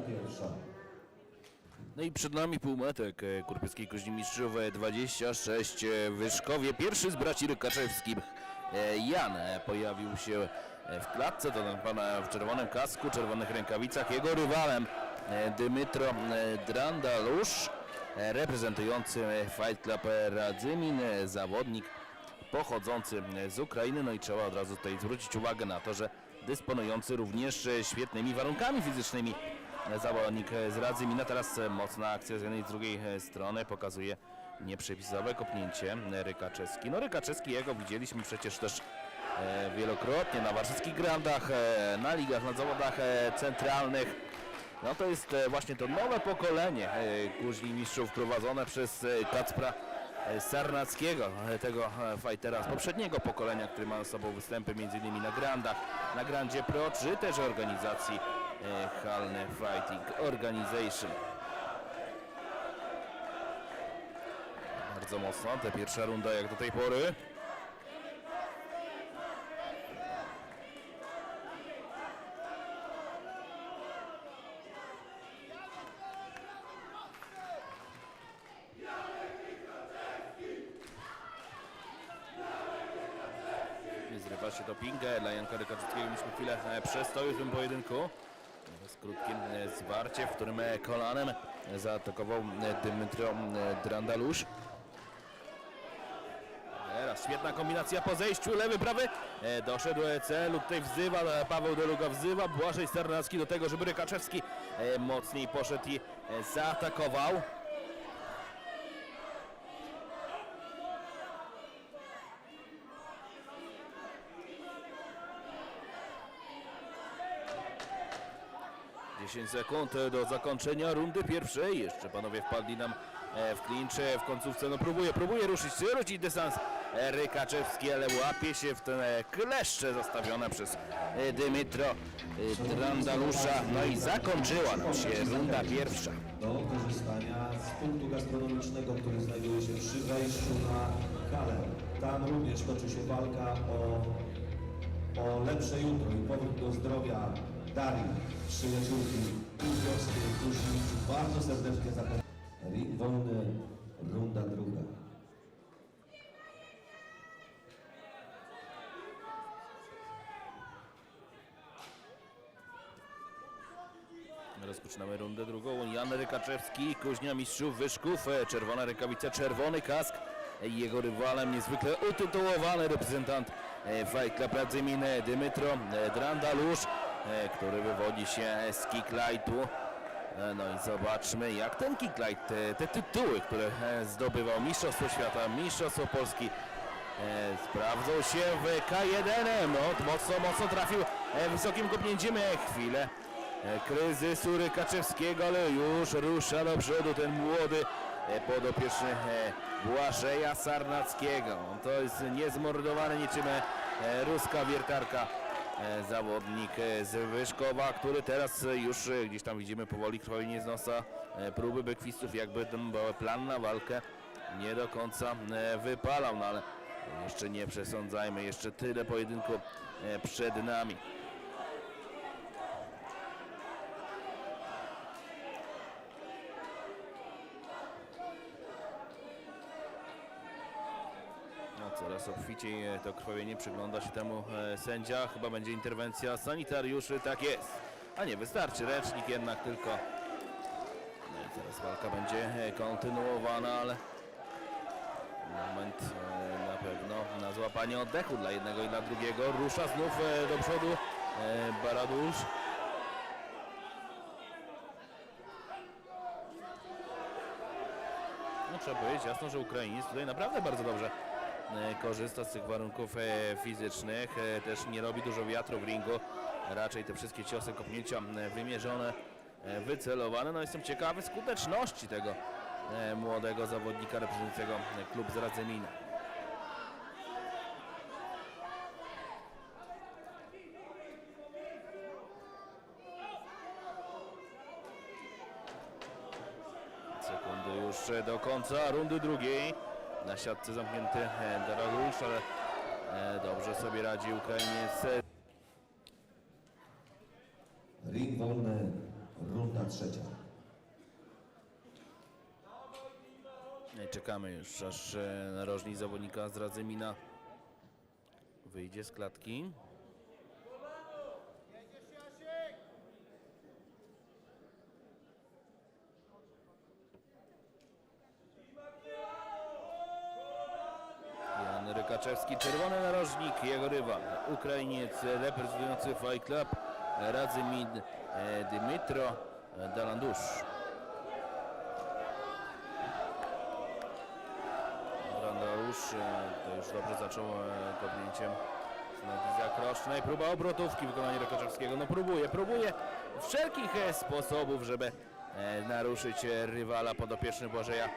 pierwsza. No i przed nami półmetek e, Kurpiowskiej Koźni Mistrzów e, 26 e, Wyszkowie. Pierwszy z braci Rykaczewskich, e, Jan, pojawił się w klatce, to ten pan w czerwonym kasku, czerwonych rękawicach. Jego rywalem Dymitro e, Drandalusz, reprezentujący Fight Club Radzymin, zawodnik pochodzący z Ukrainy. No i trzeba od razu tutaj zwrócić uwagę na to, że dysponujący również świetnymi warunkami fizycznymi zawodnik z Radzymina. Teraz mocna akcja z jednej i z drugiej e, strony pokazuje nieprzepisowe kopnięcie e, Rykaczewski. No Rykaczewski jego widzieliśmy przecież też e, wielokrotnie na warszawskich grandach, e, na ligach, na zawodach centralnych. No to jest właśnie to nowe pokolenie kuźni mistrzów prowadzone przez Kacpra Sarnackiego, tego fightera z poprzedniego pokolenia, który ma ze sobą występy m.in. na Grandach, na Grandzie Pro, czy też organizacji e, Halny Fighting Organization. Bardzo mocno, ta pierwsza runda jak do tej pory. Zrywa się dopingę dla Janka Rykaczyckiego. Mieliśmy chwilę e, przestoju w tym pojedynku. Krótkim e, zwarcie, w którym e, kolanem zaatakował e, Dymitro e, Drandalusz. Teraz świetna kombinacja po zejściu, lewy, prawy, doszedł celu, tutaj wzywa, Paweł Deluga wzywa, Błażej Starnacki do tego, żeby Rykaczewski mocniej poszedł i zaatakował. Dziesięć sekund do zakończenia rundy pierwszej. Jeszcze panowie wpadli nam e, w clinch e, w końcówce. No próbuje, próbuje ruszyć, ruszyć dystans Rykaczewski, ale łapie się w te kleszcze zostawione przez e, Dymitro e, Drandalusza. No i zakończyła nam się runda pierwsza. Do korzystania z punktu gastronomicznego, który znajduje się przy wejściu na halę. Tam również toczy się walka o, o lepsze jutro i powrót do zdrowia Darii, przyjaciółki Kurpiowskiej, Kuźnicy. Bardzo serdecznie zapraszam. Ring wolny, runda druga. Rozpoczynamy rundę drugą. Jan Rykaczewski, Kuźnia Mistrzów Wyszków, e, czerwona rękawica, czerwony kask. E, Jego rywalem niezwykle utytułowany reprezentant e, Fight Club Radzymin e, Dymitro e, Drandalusz, e, który wywodzi się z kicklightu. E, No i zobaczmy jak ten kicklight, te, te tytuły, które e, zdobywał Mistrzostwo Świata, Mistrzostwo Polski e, sprawdzą się w K1. No, mocno, mocno trafił e, wysokim kopnięciem. E, chwilę e, kryzysu Rykaczewskiego, ale już rusza do przodu ten młody e, podopieczny e, Błażeja Sarnackiego. To jest niezmordowany niczym e, ruska wiertarka e, zawodnik e, z Wyszkowa, który teraz e, już e, gdzieś tam widzimy powoli krwawienie z nosa, e, próby bekwistów, jakby ten plan na walkę nie do końca e, wypalał, no ale jeszcze nie przesądzajmy, jeszcze tyle pojedynku e, przed nami. Obficiej e, to krwawienie przygląda się temu e, sędzia. Chyba będzie interwencja sanitariuszy, tak jest. A nie, wystarczy ręcznik jednak tylko. No teraz walka będzie e, kontynuowana, ale moment na pewno na złapanie oddechu dla jednego i dla drugiego. Rusza znów do przodu Baradusz. No, trzeba powiedzieć jasno, że Ukrainiec tutaj naprawdę bardzo dobrze korzysta z tych warunków e, fizycznych. E, Też nie robi dużo wiatru w ringu. Raczej te wszystkie ciosy, kopnięcia e, wymierzone, e, wycelowane. No jestem ciekawy skuteczności tego e, młodego zawodnika reprezentującego e, klub z Radzymina. Sekundy już e, do końca rundy drugiej. Na siatce zamknięty e, Daralusz, ale e, dobrze sobie radzi Ukrainiec. E, Ring wolny, runda trzecia. I czekamy już, aż e, narożnik zawodnika z Radzymina wyjdzie z klatki. Jan Rykaczewski, czerwony narożnik, jego rywal, Ukrainiec reprezentujący Fight Club Radzymin e, Dymitro Dalandusz. Brandeusz e, to już dobrze zaczął e, kopnięciem zakrocznej. Próba obrotówki w wykonaniu Rokaczewskiego. No próbuje, próbuje wszelkich sposobów, żeby naruszyć rywala podopieczny Błażeja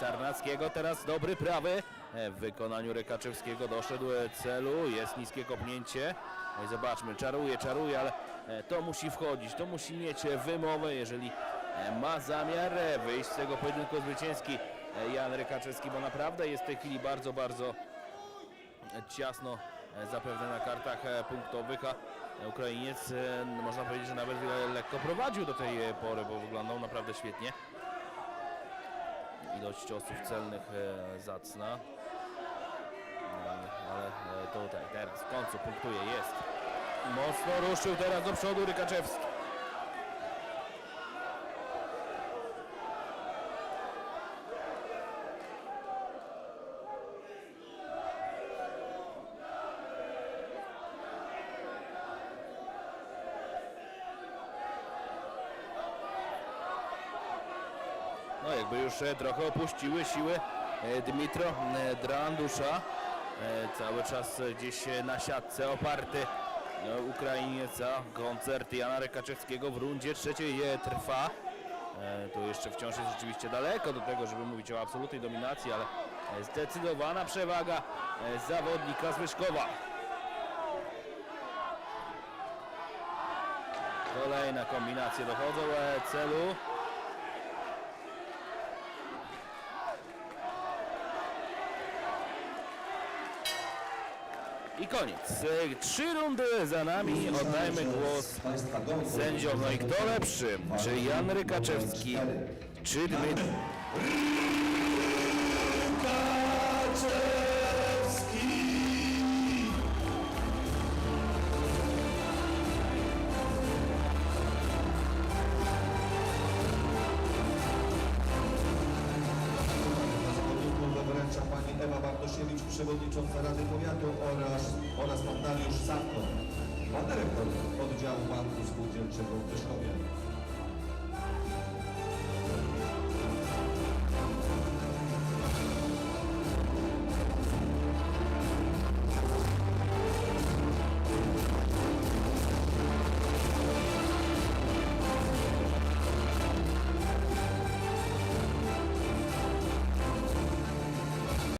Sarnackiego. Teraz dobry prawy w wykonaniu Rykaczewskiego. Doszedł e, celu, jest niskie kopnięcie. No i zobaczmy, czaruje, czaruje, ale e, to musi wchodzić, to musi mieć e, wymowę, jeżeli ma zamiar wyjść z tego pojedynku zwycięski Jan Rykaczewski, bo naprawdę jest w tej chwili bardzo, bardzo ciasno zapewne na kartach punktowych, a Ukrainiec no, można powiedzieć, że nawet lekko prowadził do tej pory, bo wyglądał naprawdę świetnie. Ilość ciosów celnych zacna. Ale e, tutaj, teraz w końcu punktuje, jest. Mocno ruszył teraz do przodu Rykaczewski. No jakby już e, trochę opuściły siły e, Dmitro Drandusza. E, Cały czas e, gdzieś e, na siatce oparty no, Ukrainiec, a koncert Jana Rekaczewskiego w rundzie trzeciej e, trwa. E, Tu jeszcze wciąż jest rzeczywiście daleko do tego, żeby mówić o absolutnej dominacji, ale e, zdecydowana przewaga e, zawodnika z Wyszkowa. Kolejna kombinacja dochodzą e, celu. I koniec. E, Trzy rundy za nami. Oddajmy głos sędziom. No i kto lepszy? Czy Jan Rykaczewski, czy Dmytro? Ewa Bartosiewicz, przewodnicząca Rady Powiatu oraz, oraz pan Dariusz Sapko, pan dyrektor oddziału Banku Spółdzielczego w Wyszkowie.